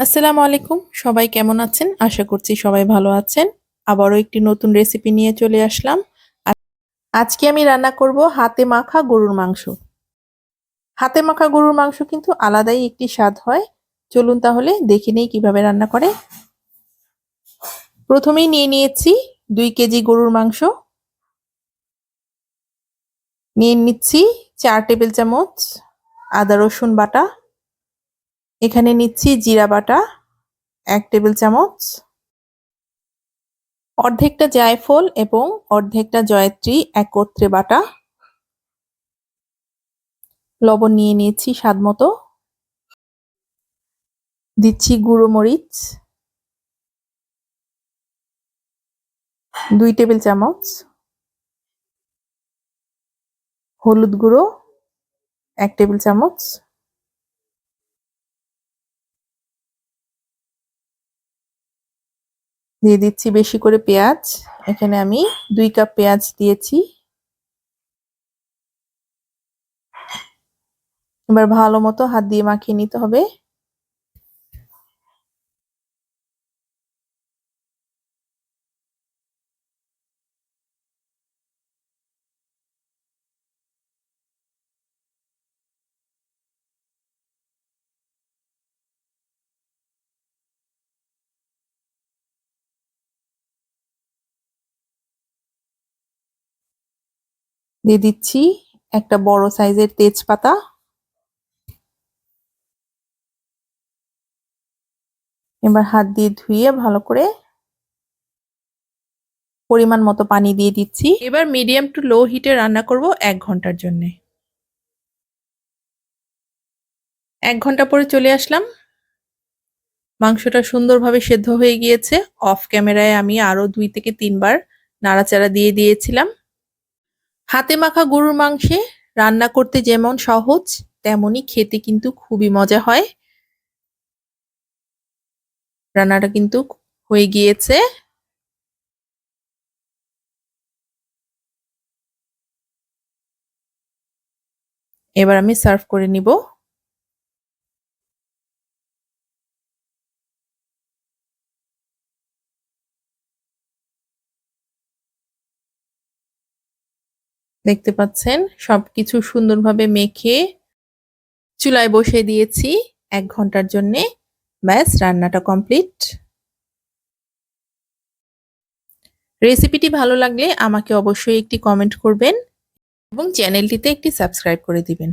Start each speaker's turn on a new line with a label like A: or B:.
A: আসসালামু আলাইকুম। সবাই কেমন আছেন? আশা করছি সবাই ভালো আছেন। আবারও একটি নতুন রেসিপি নিয়ে চলে আসলাম। আজকে আমি রান্না করব হাতে মাখা গরুর মাংস। হাতে মাখা গরুর মাংস কিন্তু আলাদাই একটি স্বাদ হয়। চলুন তাহলে দেখে নেই কীভাবে রান্না করে। প্রথমেই নিয়ে নিয়েছি দুই কেজি গরুর মাংস। নিয়ে নিচ্ছি চার টেবিল চামচ আদা রসুন বাটা। এখানে নিচ্ছি জিরা বাটা, এক টেবিল চামচ। অর্ধেকটা জায়ফল এবং অর্ধেকটা জয়ত্রী একত্রে বাটা। লবণ নিয়ে নিয়েছি স্বাদ মতো। দিচ্ছি গুঁড়ো মরিচ। দুই টেবিল চামচ। হলুদ গুঁড়ো, এক টেবিল চামচ। দিয়ে দিচ্ছি বেশি করে পেঁয়াজ। এখানে আমি দুই কাপ পেঁয়াজ দিয়েছি। এবার ভালো মতো হাত দিয়ে মাখিয়ে নিতে হবে। দিয়ে দিচ্ছি একটা বড় সাইজের তেজপাতা। এবার হাত দিয়ে ধুয়ে ভালো করে পরিমাণ মতো পানি দিয়ে দিচ্ছি। এবার মিডিয়াম টু লো হিটে রান্না করব এক ঘণ্টার জন্য। এক ঘণ্টা পরে চলে আসলাম। মাংসটা সুন্দরভাবে সেদ্ধ হয়ে গিয়েছে। অফ ক্যামেরায় আমি আরও দুই থেকে তিনবার নাড়াচাড়া দিয়ে দিয়েছিলাম। হাতে মাখা গরুর মাংসে রান্না করতে যেমন সহজ তেমনই খেতে কিন্তু খুবই মজা হয়। রান্নাটা কিন্তু হয়ে গিয়েছে। এবার আমি সার্ভ করে নিব। দেখতে পাচ্ছেন, সবকিছু সুন্দরভাবে মেখে চুলায় বসিয়ে দিয়েছি এক ঘণ্টার জন্যে। ব্যাস, রান্নাটা কমপ্লিট। রেসিপিটি ভালো লাগলে আমাকে অবশ্যই একটি কমেন্ট করবেন এবং চ্যানেলটিতে একটি সাবস্ক্রাইব করে দিবেন।